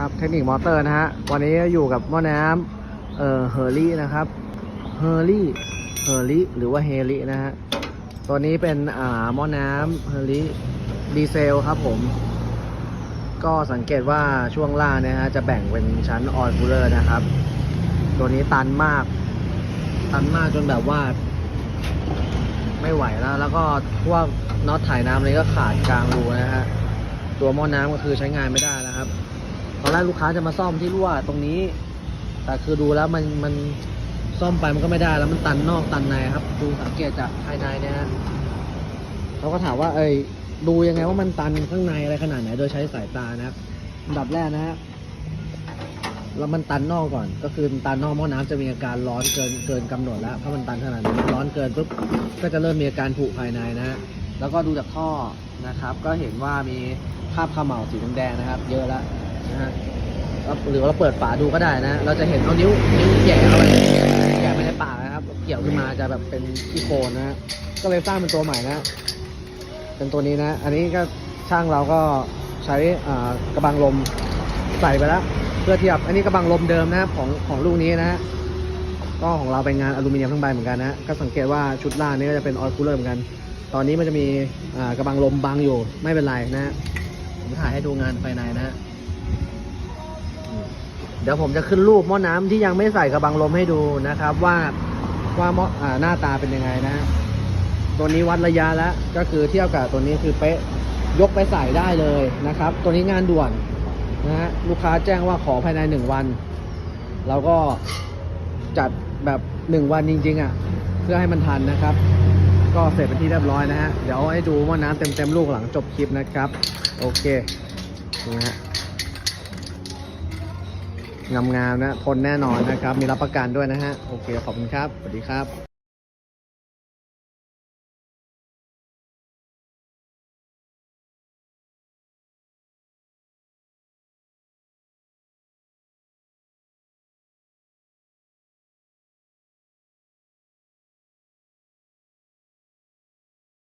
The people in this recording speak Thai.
ครับเทคนิคมอเตอร์นะฮะ วันนี้อยู่กับหม้อน้ำเอ่อเฮอร์รี่นะครับเฮอร์รี่เฮอร์รี่หรือว่าเฮลี่นะฮะ ตัวนี้เป็นอ่าหม้อน้ำเฮอร์รี่ดีเซลครับผม ก็สังเกตว่าช่วงล่างเนี่ยฮะจะแบ่งเป็นชั้นออยล์คูลเลอร์นะครับ ตัวนี้ตันมาก ตันมากจนแบบว่า ไม่ไหวแล้ว แล้วก็พวกน็อตถ่ายน้ำอะไรก็ขาดกลางรูนะฮะ ตัวหม้อน้ำก็คือใช้งานไม่ได้แล้วครับ ตอนแรกลูกค้าจะมาซ่อมที่รั่วตรงนี้ แต่คือดูแล้วมันมันซ่อมไปมันก็ไม่ได้แล้วมันตันนอกตันในครับ ดูสังเกตจากภายในเนี่ยฮะเขาก็ถามว่า เอ้ยดูยังไงว่ามันตันข้างในอะไรขนาดไหน โดยใช้สายตานะครับอันดับแรกนะฮะแล้วมันตันนอกก่อน ก็คือตันนอกหม้อน้ำจะมีอาการร้อนเกินเกินกำหนดแล้วถ้ามันตันขนาดนี้ร้อนเกินปุ๊บก็จะเริ่มมีอาการผุภายในนะฮะแล้วก็ดูจากท่อนะครับ ก็เห็นว่ามีคราบเขม่าสีแดงนะครับ เยอะแล้ว นะฮะหรือเราเปิดฝาดูก็ได้นะ เราจะเห็นเอานิ้วนิ้วแย่เข้าไปแย่ไปในปากนะครับ เกี่ยวขึ้นมาจะแบบเป็นขี้โคลนนะ ก็เลยสร้างเป็นตัวใหม่นะ เป็นตัวนี้นะ อันนี้ก็ช่างเราก็ใช้กระบังลมใส่ไปแล้ว เพื่อเทียบอันนี้กระบังลมเดิมนะครับของของลูกนี้นะก็ของเราเป็นงานอลูมิเนียมทั้งใบเหมือนกันนะก็สังเกตว่าชุดล่างนี้ก็จะเป็นออยล์คูลเลอร์เหมือนกัน ตอนนี้มันจะมีกระบังลมบังอยู่ไม่เป็นไรนะฮะผมถ่ายให้ดูงานภายในนะฮะ เดี๋ยวผมจะขึ้นรูปหม้อน้ำที่ยังไม่ใส่กระบังลมให้ดูนะครับ ว่าว่าหม้ออหน้าตาเป็นยังไงนะตัวนี้วัดระยะแล้วก็คือเทียบกับตัวนี้คือเป๊ะยกไปใส่ได้เลยนะครับ ตัวนี้งานด่วนนะฮะลูกค้าแจ้งว่าขอภายในหนึ่งวัน เราก็จัดแบบหนึ่งวันจริงๆอะ เพื่อให้มันทันนะครับ ก็เสร็จเป็นที่เรียบร้อยนะฮะเดี๋ยวให้ดูหม้อน้ำเต็มๆลูกหลังจบคลิปนะครับ โอเคนะฮะ งามๆนะทนแน่นอนนะครับ มีรับประกันด้วยนะฮะ โอเค ขอบคุณครับ สวัสดีครับ